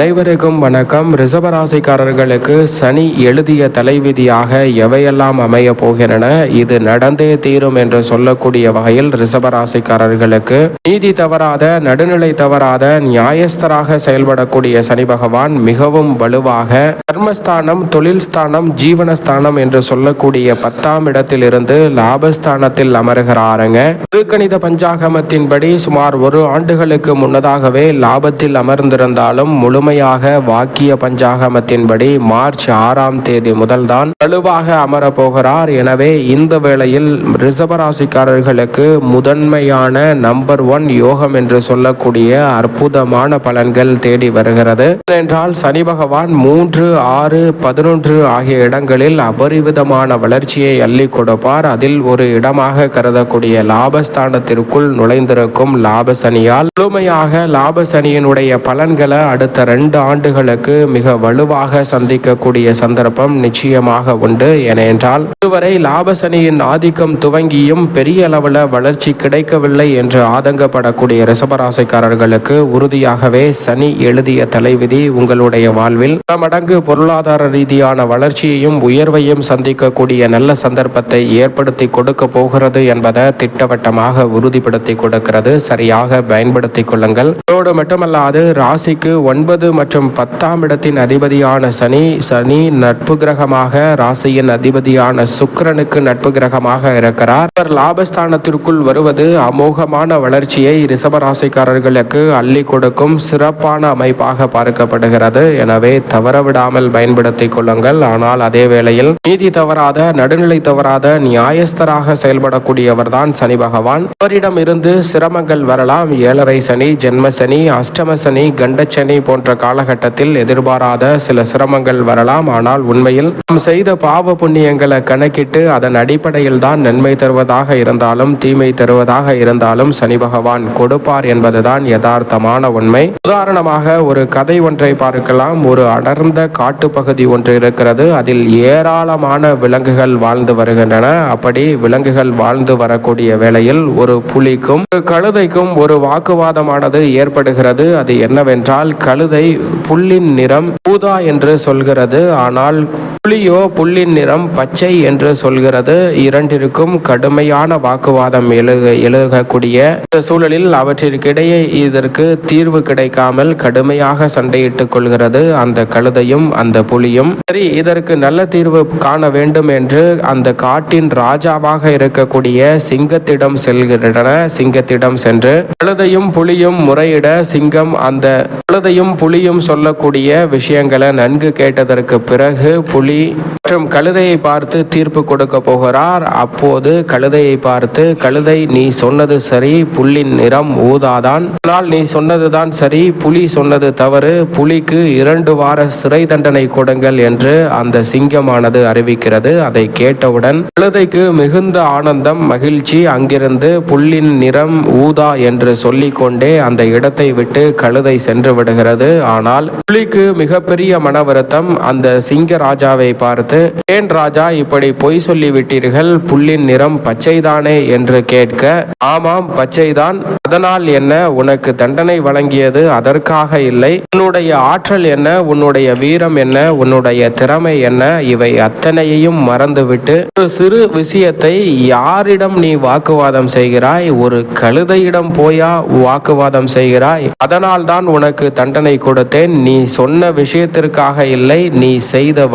அனைவருக்கும் வணக்கம். ரிசபராசிக்காரர்களுக்கு சனி எழுதிய தலைவிதியாக எவையெல்லாம் அமைய போகின்றன? இது நடந்தே தீரும் என்று சொல்லக்கூடிய வகையில் ரிசபராசிக்காரர்களுக்கு நீதி தவறாத நடுநிலை தவறாத நியாயஸ்தராக செயல்படக்கூடிய சனி பகவான் மிகவும் வலுவாக கர்மஸ்தானம் தொழில் ஸ்தானம் ஜீவனஸ்தானம் என்று சொல்லக்கூடிய பத்தாம் இடத்திலிருந்து லாபஸ்தானத்தில் அமர்கிறாருங்க. திருக்கணித பஞ்சாகமத்தின்படி சுமார் ஒரு ஆண்டுகளுக்கு முன்னதாகவே லாபத்தில் அமர்ந்திருந்தாலும் முழு முழுமையாக வாக்கிய பஞ்சாகமத்தின்படி மார்ச் ஆறாம் தேதி முதல்தான் வலுவாக அமரப்போகிறார். எனவே இந்த வேளையில் ரிசபராசிக்காரர்களுக்கு முதன்மையான நம்பர் ஒன் யோகம் என்று சொல்லக்கூடிய அற்புதமான பலன்கள் தேடி வருகிறது. என்றால் சனி பகவான் மூன்று ஆறு பதினொன்று ஆகிய இடங்களில் அபரிவிதமான வளர்ச்சியை அள்ளி கொடுப்பார். அதில் ஒரு இடமாக கருதக்கூடிய லாபஸ்தானத்திற்குள் நுழைந்திருக்கும் லாப சனியால் முழுமையாக லாப சனியினுடைய பலன்களை அடுத்த ரெண்டு ஆண்டுகளுக்கு மிக வலுவாக சந்திக்கக்கூடிய சந்தர்ப்பம் நிச்சயமாக உண்டு. ஏனென்றால் இதுவரை லாப சனியின் ஆதிக்கம் துவங்கியும் பெரிய அளவில் வளர்ச்சி கிடைக்கவில்லை என்று ஆதங்கப்படக்கூடிய ரிசபராசிக்காரர்களுக்கு உறுதியாகவே சனி எழுதிய தலைவிதி உங்களுடைய வாழ்வில் பல மடங்கு பொருளாதார ரீதியான வளர்ச்சியையும் உயர்வையும் சந்திக்கக்கூடிய நல்ல சந்தர்ப்பத்தை ஏற்படுத்தி கொடுக்க போகிறது என்பதை திட்டவட்டமாக உறுதிப்படுத்தி கொடுக்கிறது. சரியாக பயன்படுத்திக் கொள்ளுங்கள். அதோடு மட்டுமல்லாது ராசிக்கு ஒன்பது மற்றும் பத்தாம் இடத்தின் அதிபதியான சனி சனி நட்பு கிரகமாக ராசியின் அதிபதியான சுக்கிரனுக்கு நட்பு கிரகமாக இருக்கிறார். அவர் லாபஸ்தானத்திற்குள் வருவது அமோகமான வளர்ச்சியை ரிசபராசிக்காரர்களுக்கு அள்ளி கொடுக்கும் சிறப்பான அமைப்பாக பார்க்கப்படுகிறது. எனவே தவறவிடாமல் பயன்படுத்திக் கொள்ளுங்கள். ஆனால் அதே வேளையில் நீதி தவறாத நடுநிலை தவறாத நியாயஸ்தராக செயல்படக்கூடியவர் தான் சனி பகவான். அவரிடம் இருந்து சிரமங்கள் வரலாம். ஏழரை சனி ஜென்ம சனி அஷ்டம சனி கண்டச்சனி போன்ற காலகட்டத்தில் எதிர்பாராத சில சிரமங்கள் வரலாம். ஆனால் உண்மையில் நாம் செய்த பாவ புண்ணியங்களை கணக்கிட்டு அதன் அடிப்படையில் தான் நன்மை தருவதாக இருந்தாலும் தீமை தருவதாக இருந்தாலும் சனி பகவான் கொடுப்பார் என்பதுதான் யதார்த்தமான உண்மை. உதாரணமாக ஒரு கதை ஒன்றை பார்க்கலாம். ஒரு அடர்ந்த காட்டுப்பகுதி ஒன்று இருக்கிறது. அதில் ஏராளமான விலங்குகள் வாழ்ந்து வருகின்றன. அப்படி விலங்குகள் வாழ்ந்து வரக்கூடிய வேளையில் ஒரு புலிக்கும் ஒரு கழுதைக்கும் ஒரு வாக்குவாதமானது ஏற்படுகிறது. அது என்னவென்றால் கழுதை புல்லின் நிறம் ஊதா என்று சொல்கிறது. ஆனால் புலியோ புல்லின் நிறம் பச்சை என்று சொல்கிறது. இரண்டிற்கும் கடுமையான வாக்குவாதம் எழுக எழுகக்கூடிய சூழலில் அவற்றிற்கிடையே இதற்கு தீர்வு கிடைக்காமல் கடுமையாக சண்டையிட்டுக் கொள்கிறது. அந்த கழுதையும் அந்த புலியும் சரி இதற்கு நல்ல தீர்வு காண வேண்டும் என்று அந்த காட்டின் ராஜாவாக இருக்கக்கூடிய சிங்கத்திடம் செல்கின்றன. சிங்கத்திடம் சென்று கழுதையும் புலியும் முறையிட சிங்கம் அந்த கழுதையும் புலியும் சொல்லக்கூடிய விஷயங்களை நன்கு கேட்டதற்கு பிறகு புலி மற்றும் கழுதையை பார்த்து தீர்ப்பு கொடுக்க போகிறார். அப்போது கழுதையை பார்த்து கழுதை நீ சொன்னது சரி புல்லின் நிறம் ஊதாதான். ஆனால் நீ சொன்னதுதான் சரி புலி சொன்னது தவறு புலிக்கு இரண்டு வார சிறை தண்டனை கொடுங்கள் என்று அந்த சிங்கமானது அறிவிக்கிறது. அதை கேட்டவுடன் கழுதைக்கு மிகுந்த ஆனந்தம் மகிழ்ச்சி அங்கிருந்து புல்லின் நிறம் ஊதா என்று சொல்லிக்கொண்டே அந்த இடத்தை விட்டு கழுதை சென்று விடுகிறது. ஆனால் புலிக்கு மிகப்பெரிய மன வருத்தம் அந்த சிங்க ராஜாவை பார்த்து ஏன் ராஜா இப்படி பொய் சொல்லிவிட்டீர்கள்? புல்லின் நிறம் பச்சைதானே? என்று கேட்க ஆமாம் பச்சைதான். அதனால் என்ன? உனக்கு தண்டனை வழங்கியது அதற்காக இல்லை. உன்னுடைய ஆற்றல் என்ன? உன்னுடைய வீரம் என்ன? உன்னுடைய திறமை என்ன? இவை அத்தனையையும் மறந்துவிட்டு ஒரு சிறு விஷயத்தை யாரிடம் நீ வாக்குவாதம் செய்கிறாய்? ஒரு கழுதையிடம் போயா வாக்குவாதம் செய்கிறாய்? அதனால் தான் உனக்கு தண்டனை கொடுத்தேன். நீ சொன்ன விஷயத்திற்காக இல்லை. நீ செய்த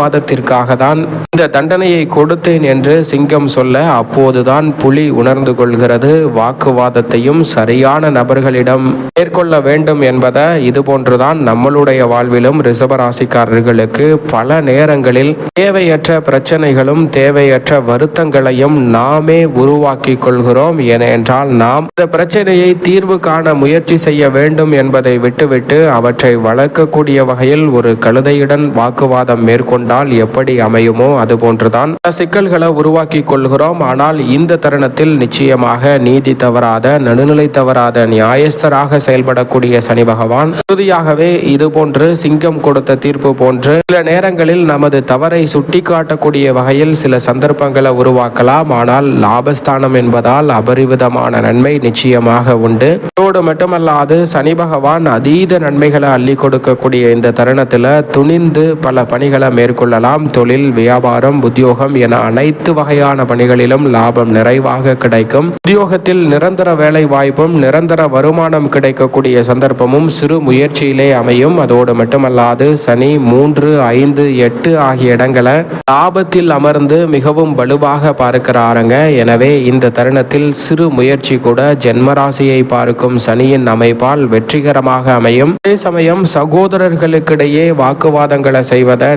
வாக்குவாதத்திற்காக தான் இந்த தண்டனையை கொடுத்தேன் என்று சிங்கம் சொல்ல அப்போதுதான் புலி உணர்ந்து கொள்கிறது. வாக்குவாதத்தையும் சரியான நபர்களிடம் மேற்கொள்ள வேண்டும் என்பதை இது போன்றுதான் நம்மளுடைய வாழ்விலும் ரிசபராசிக்காரர்களுக்கு பல நேரங்களில் தேவையற்ற பிரச்சனைகளும் தேவையற்ற வருத்தங்களையும் நாமே உருவாக்கி கொள்கிறோம். ஏனென்றால் நாம் இந்த பிரச்சனையை தீர்வு காண முயற்சி செய்ய வேண்டும் என்பதை விட்டுவிட்டு அவற்றை வளர்க்கக்கூடிய வகையில் ஒரு கழுதையுடன் வாக்குவாதம் மேற்கொண்டு கொண்டால் எப்படி அமையுமோ அது போன்றுதான் சிக்கல்களை உருவாக்கி கொள்கிறோம். ஆனால் இந்த தருணத்தில் நிச்சயமாக நீதி தவறாத நடுநிலை தவறாத நியாயஸ்தராக செயல்படக்கூடிய சனி பகவான் உறுதியாகவே இது போன்று சிங்கம் கொடுத்த தீர்ப்பு போன்று சில நேரங்களில் நமது தவறை சுட்டிக்காட்டக்கூடிய வகையில் சில சந்தர்ப்பங்களை உருவாக்கலாம். ஆனால் லாபஸ்தானம் என்பதால் அபரிவிதமான நன்மை நிச்சயமாக உண்டு. இதோடு மட்டுமல்லாது சனி பகவான் அதீத நன்மைகளை அள்ளி கொடுக்கக்கூடிய இந்த தருணத்தில் துணிந்து பல பணிகளை மேற்கொள்ளலாம். தொழில் வியாபாரம் உத்தியோகம் என அனைத்து வகையான பணிகளிலும் லாபம் நிறைவாக கிடைக்கும். உத்தியோகத்தில் நிரந்தர வேலை வாய்ப்பும் நிரந்தர வருமானம் கிடைக்கக்கூடிய சந்தர்ப்பமும் சிறு முயற்சியிலே அமையும். அதோடு மட்டுமல்லாது சனி மூன்று ஐந்து எட்டு ஆகிய இடங்களை லாபத்தில் அமர்ந்து மிகவும் வலுவாக பார்க்கிறாருங்க. எனவே இந்த தருணத்தில் சிறு முயற்சி கூட ஜென்மராசியை பார்க்கும் சனியின் அமைப்பால் வெற்றிகரமாக அமையும். அதே சமயம் சகோதரர்களுக்கிடையே வாக்குவாதங்களை செய்வதை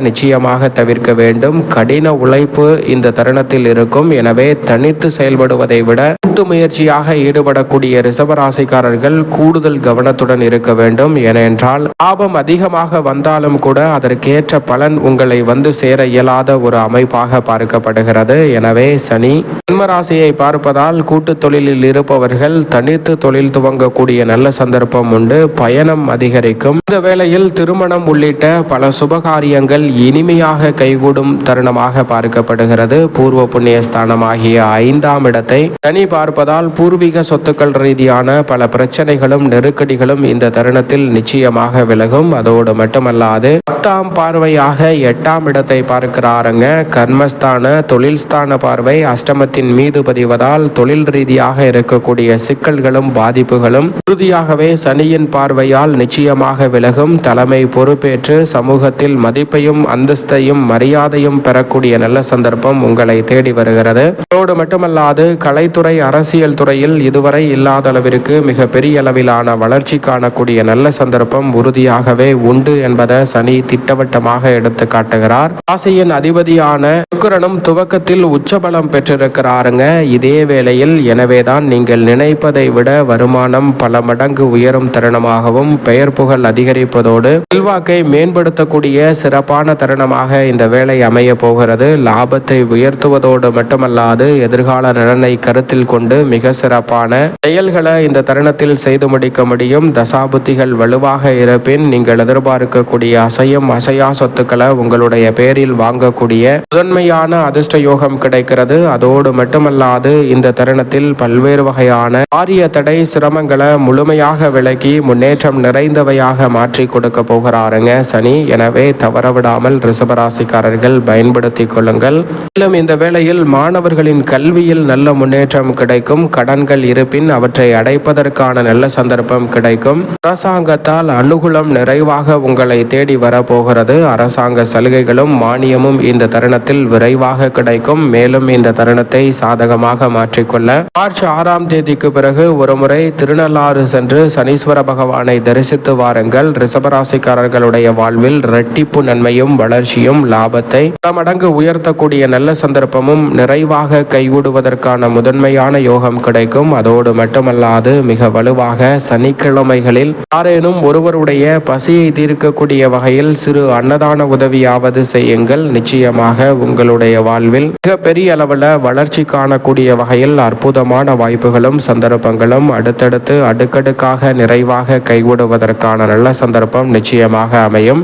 நிச்சயமாக தவிர்க்க வேண்டும். கடின உழைப்பு இந்த தருணத்தில் இருக்கும். எனவே தனித்து செயல்படுவதை விட கூட்டு முயற்சியாக ஈடுபடக்கூடிய ரிசவராசிக்காரர்கள் கூடுதல் கவனத்துடன் இருக்க வேண்டும். ஏனென்றால் லாபம் அதிகமாக வந்தாலும் கூட அதற்கேற்ற பலன் உங்களை வந்து சேர இயலாத ஒரு அமைப்பாக பார்க்கப்படுகிறது. எனவே சனி ஜென்மராசியை பார்ப்பதால் கூட்டு தொழிலில் இருப்பவர்கள் தனித்து தொழில் துவங்கக்கூடிய நல்ல சந்தர்ப்பம் உண்டு. பயணம் அதிகரிக்கும். இந்த வேளையில் திருமணம் உள்ளிட்ட பல சுபகாரியங்கள் இனிமையாக கைகூடும் தருணமாக பார்க்கப்படுகிறது. பூர்வ புண்ணிய ஸ்தானம் ஆகிய ஐந்தாம் இடத்தை சனி பார்ப்பதால் பூர்வீக சொத்துக்கள் ரீதியான பல பிரச்சனைகளும் நெருக்கடிகளும் இந்த தருணத்தில் நிச்சயமாக விலகும். அதோடு மட்டுமல்லாது பத்தாம் பார்வையாக எட்டாம் இடத்தை பார்க்கிறாருங்க. கர்மஸ்தான தொழில்ஸ்தான பார்வை அஷ்டமத்தின் மீது பதிவதால் தொழில் ரீதியாக இருக்கக்கூடிய சிக்கல்களும் பாதிப்புகளும் உறுதியாகவே சனியின் பார்வையால் நிச்சயமாக விலகும். தலைமை பொறுப்பேற்று சமூகத்தில் மதிப்பையும் அந்தஸ்தையும் மரியாதையும் பெறக்கூடிய நல்ல சந்தர்ப்பம் உங்களை தேடி வருகிறது. அதோடு மட்டுமல்லாது கலைத்துறை அரசியல் துறையில் இதுவரை இல்லாத அளவிற்கு மிக பெரிய அளவிலான வளர்ச்சி காணக்கூடிய நல்ல சந்தர்ப்பம் உறுதியாகவே உண்டு என்பதை சனி திட்டவட்டமாக எடுத்து காட்டுகிறார். ராசியின் அதிபதியான சுக்கரனும் துவக்கத்தில் உச்சபலம் பெற்றிருக்கிறாருங்க. இதே வேளையில் எனவேதான் நீங்கள் நினைப்பதை விட வருமானம் பல மடங்கு உயரும் தருணமாகவும் பெயர் புகழ் அதிகரிப்பதோடு செல்வாக்கை மேம்படுத்தக்கூடிய சிறப்பான தருணமாக இந்த வேலை அமைய போகிறது. லாபத்தை உயர்த்துவதோடு மட்டுமல்லாது எதிர்கால நலனை கருத்தில் கொண்டு மிக சிறப்பான செயல்களை இந்த தருணத்தில் செய்து முடிக்க முடியும். தசாபுத்திகள் வலுவாக இருப்பின் நீங்கள் எதிர்பார்க்கக்கூடிய அசையும் அசையா சொத்துக்களை உங்களுடைய பேரில் வாங்கக்கூடிய முதன்மையான அதிர்ஷ்ட யோகம் கிடைக்கிறது. அதோடு மட்டுமல்லாது இந்த தருணத்தில் பல்வேறு வகையான ஆரிய தடை சிரமங்களை முழுமையாக விலக்கி முன்னேற்றம் நிறைந்தவையாக மாற்றி கொடுக்க போகிறாருங்க சனி. எனவே தவறவிடாமல் ரிஷபராசிக்காரர்கள் பயன்படுத்திக் கொள்ளுங்கள். மேலும் இந்த வேளையில் மாணவர்களின் கல்வியில் நல்ல முன்னேற்றம் கிடைக்கும். கடன்கள் இருப்பின் அவற்றை அடைப்பதற்கான நல்ல சந்தர்ப்பம் கிடைக்கும். அரசாங்கத்தால் அனுகூலம் நிறைவாக உங்களை தேடி வரப்போகிறது. அரசாங்க சலுகைகளும் மானியமும் இந்த தருணத்தில் விரைவாக கிடைக்கும். மேலும் இந்த தருணத்தை சாதகமாக மாற்றிக்கொள்ள மார்ச் ஆறாம் தேதிக்கு பிறகு ஒருமுறை திருநள்ளாறு சென்று சனீஸ்வர பகவானை தரிசித்து வாருங்கள். ரிஷபராசிக்காரர்களுடைய வாழ்வில் இரட்டிப்பு நன்மையும் வளர்ச்சி வளர்ச்சியும் லாபத்தை பல மடங்கு உயர்த்தக்கூடிய நல்ல சந்தர்ப்பமும் நிறைவாக கைகூடுவதற்கான முதன்மையான யோகம் கிடைக்கும். அதோடு மட்டுமல்லாது மிக வலுவாக சனிக்கிழமைகளில் யாரேனும் ஒருவருடைய பசியை தீர்க்கக்கூடிய வகையில் சிறு அன்னதான உதவியாவது செய்யுங்கள். நிச்சயமாக உங்களுடைய வாழ்வில் மிக பெரிய அளவில் வளர்ச்சி காணக்கூடிய வகையில் அற்புதமான வாய்ப்புகளும் சந்தர்ப்பங்களும் அடுத்தடுத்து அடுக்கடுக்காக நிறைவாக கைகூடுவதற்கான நல்ல சந்தர்ப்பம் நிச்சயமாக அமையும்.